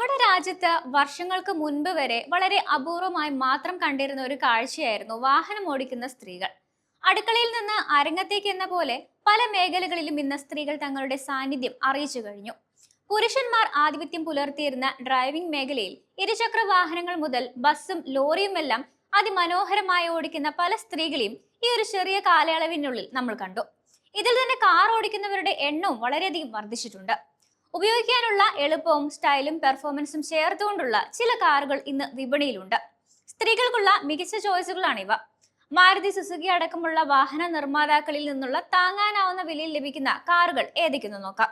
നമ്മുടെ രാജ്യത്ത് വർഷങ്ങൾക്ക് മുൻപ് വരെ വളരെ അപൂർവമായി മാത്രം കണ്ടിരുന്ന ഒരു കാഴ്ചയായിരുന്നു വാഹനം ഓടിക്കുന്ന സ്ത്രീകൾ. അടുക്കളയിൽ നിന്ന് അരങ്ങത്തേക്ക് എന്ന പോലെ പല മേഖലകളിലും ഇന്ന് സ്ത്രീകൾ തങ്ങളുടെ സാന്നിധ്യം അറിയിച്ചു കഴിഞ്ഞു. പുരുഷന്മാർ ആധിപത്യം പുലർത്തിയിരുന്ന ഡ്രൈവിംഗ് മേഖലയിൽ ഇരുചക്ര വാഹനങ്ങൾ മുതൽ ബസ്സും ലോറിയുമെല്ലാം അതിമനോഹരമായി ഓടിക്കുന്ന പല സ്ത്രീകളെയും ഈ ഒരു ചെറിയ കാലയളവിനുള്ളിൽ നമ്മൾ കണ്ടു. ഇതിൽ തന്നെ കാർ ഓടിക്കുന്നവരുടെ എണ്ണവും വളരെയധികം വർദ്ധിച്ചിട്ടുണ്ട്. ഉപയോഗിക്കാനുള്ള എളുപ്പവും സ്റ്റൈലും പെർഫോമൻസും ചേർത്തുകൊണ്ടുള്ള ചില കാറുകൾ ഇന്ന് വിപണിയിലുണ്ട്. സ്ത്രീകൾക്കുള്ള മികച്ച ചോയ്സുകളാണിവ മാരുതി സുസുക്കി അടക്കമുള്ള വാഹന നിർമ്മാതാക്കളിൽ നിന്നുള്ള താങ്ങാനാവുന്ന വിലയിൽ ലഭിക്കുന്ന കാറുകൾ ഏതൊക്കെയെന്ന് നോക്കാം.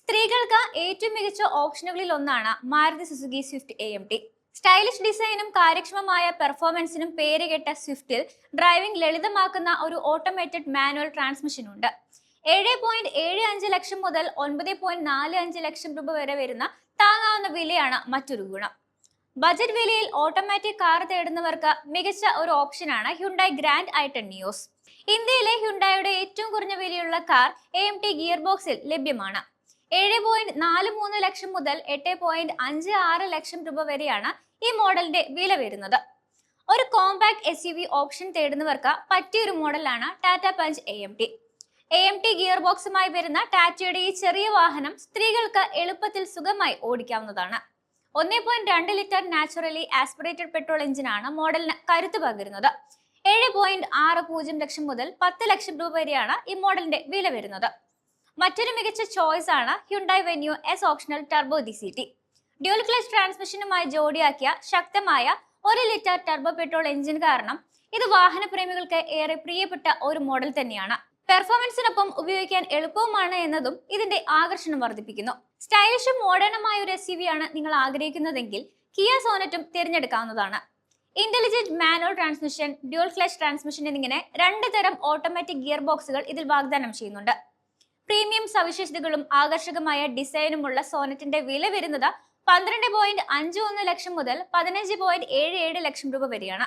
സ്ത്രീകൾക്ക് ഏറ്റവും മികച്ച ഓപ്ഷനുകളിൽ ഒന്നാണ് Maruti Suzuki Swift A M T stylish ഡിസൈനും കാര്യക്ഷമമായ പെർഫോമൻസിനും പേരുകെട്ട സ്വിഫ്റ്റിൽ ഡ്രൈവിംഗ് ലളിതമാക്കുന്ന ഒരു ഓട്ടോമേറ്റഡ് മാനുവൽ ട്രാൻസ്മിഷൻ ഉണ്ട് ഏഴ് പോയിന്റ് ഏഴ് അഞ്ച് ലക്ഷം മുതൽ ഒൻപത് പോയിന്റ് നാല് അഞ്ച് ലക്ഷം രൂപ വരെ വരുന്ന താങ്ങാവുന്ന വിലയാണ് മറ്റൊരു ഗുണം. ബജറ്റ് വിലയിൽ ഓട്ടോമാറ്റിക് കാർ തേടുന്നവർക്ക് മികച്ച ഒരു ഓപ്ഷനാണ് ഹ്യുണ്ടായി ഗ്രാൻഡ് ഐട്ടൺ ന്യൂസ് ഇന്ത്യയിലെ ഹ്യുണ്ടായുടെ ഏറ്റവും കുറഞ്ഞ വിലയുള്ള car A M T gear ബോക്സിൽ ലഭ്യമാണ്. ഏഴ് പോയിന്റ് നാല് മൂന്ന് ലക്ഷം മുതൽ എട്ട് പോയിന്റ് അഞ്ച് ആറ് ലക്ഷം രൂപ വരെയാണ് ഈ മോഡലിന്റെ വില വരുന്നത്. ഒരു compact S U V option തേടുന്നവർക്ക് പറ്റിയൊരു മോഡലാണ് Tata Punch A M T A M T gear ബോക്സുമായി വരുന്ന ടാറ്റയുടെ ഈ ചെറിയ വാഹനം സ്ത്രീകൾക്ക് എളുപ്പത്തിൽ സുഖമായി ഓടിക്കാവുന്നതാണ്. ഒന്നേ പോയിന്റ് രണ്ട് ലിറ്റർ നാച്ചുറലി ആസ്പിറേറ്റഡ് പെട്രോൾ എഞ്ചിനാണ് മോഡലിന് കരുത്ത് പകരുന്നത്. ഏഴ് പോയിന്റ് ആറ് പൂജ്യം ലക്ഷം മുതൽ പത്ത് ലക്ഷം രൂപ വരെയാണ് ഈ മോഡലിന്റെ വില വരുന്നത്. മറ്റൊരു മികച്ച ചോയ്സ് ആണ് Hyundai Venue S optional turbo D C T dual clutch ട്രാൻസ്മിഷനുമായി ജോഡിയാക്കിയ ശക്തമായ ഒരു ലിറ്റർ ടർബോ പെട്രോൾ എഞ്ചിൻ കാരണം ഇത് വാഹനപ്രേമികൾക്ക് ഏറെ പ്രിയപ്പെട്ട ഒരു മോഡൽ തന്നെയാണ്. പെർഫോമൻസിനൊപ്പം ഉപയോഗിക്കാൻ എളുപ്പവുമാണ് എന്നതും ഇതിന്റെ ആകർഷണം വർദ്ധിപ്പിക്കുന്നു. സ്റ്റൈലിഷും മോഡേണുമായ ഒരു എസ് ആണ് നിങ്ങൾ ആഗ്രഹിക്കുന്നതെങ്കിൽ കിയ സോനറ്റും തിരഞ്ഞെടുക്കാവുന്നതാണ്. Intelligent manual transmission dual clutch transmission എന്നിങ്ങനെ രണ്ട് തരം ഓട്ടോമാറ്റിക് ഗിയർ ബോക്സുകൾ ഇതിൽ വാഗ്ദാനം ചെയ്യുന്നുണ്ട്. പ്രീമിയം സവിശേഷതകളും ആകർഷകമായ ഡിസൈനുമുള്ള സോനറ്റിന്റെ വില വരുന്നത് പന്ത്രണ്ട് പോയിന്റ് അഞ്ച് ഒന്ന് ലക്ഷം മുതൽ പതിനഞ്ച് പോയിന്റ് ഏഴ് ഏഴ് ലക്ഷം രൂപ വരെയാണ്.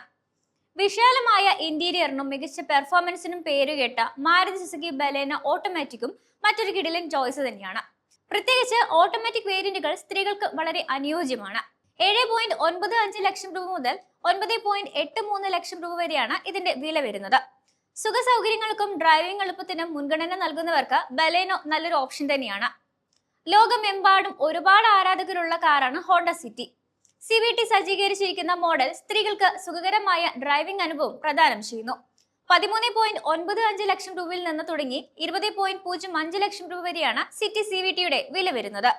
വിശാലമായ ഇന്റീരിയറിനും മികച്ച പെർഫോമൻസിനും പേരുകേട്ട മാരുതി സുസുക്കി ബലേന ഓട്ടോമാറ്റിക്കും മറ്റൊരു കിടിലൻ ചോയ്സ് തന്നെയാണ്. പ്രത്യേകിച്ച് ഓട്ടോമാറ്റിക് വേരിയന്റുകൾ സ്ത്രീകൾക്ക് വളരെ അനുയോജ്യമാണ്. ഏഴ് പോയിന്റ് ഒൻപത് അഞ്ച് ലക്ഷം രൂപ മുതൽ ഒൻപത് പോയിന്റ് എട്ട് മൂന്ന് ലക്ഷം രൂപ വരെയാണ് ഇതിന്റെ വില വരുന്നത്. സുഖ സൗകര്യങ്ങൾക്കും ഡ്രൈവിംഗ് എളുപ്പത്തിനും മുൻഗണന നൽകുന്നവർക്ക് ബലേനോ നല്ലൊരു ഓപ്ഷൻ തന്നെയാണ്. ലോകമെമ്പാടും ഒരുപാട് ആരാധകരുള്ള കാറാണ് Honda City. C V T സജ്ജീകരിച്ചിരിക്കുന്ന model സ്ത്രീകൾക്ക് സുഖകരമായ ഡ്രൈവിംഗ് അനുഭവം പ്രദാനം ചെയ്യുന്നു. പതിമൂന്ന് പോയിന്റ് ഒൻപത് അഞ്ച് ലക്ഷം രൂപയിൽ നിന്ന് തുടങ്ങി ഇരുപത് പോയിന്റ് പൂജ്യം അഞ്ച് ലക്ഷം രൂപ വരെയാണ് സിറ്റി സി വി ടിയുടെ വില വരുന്നത്.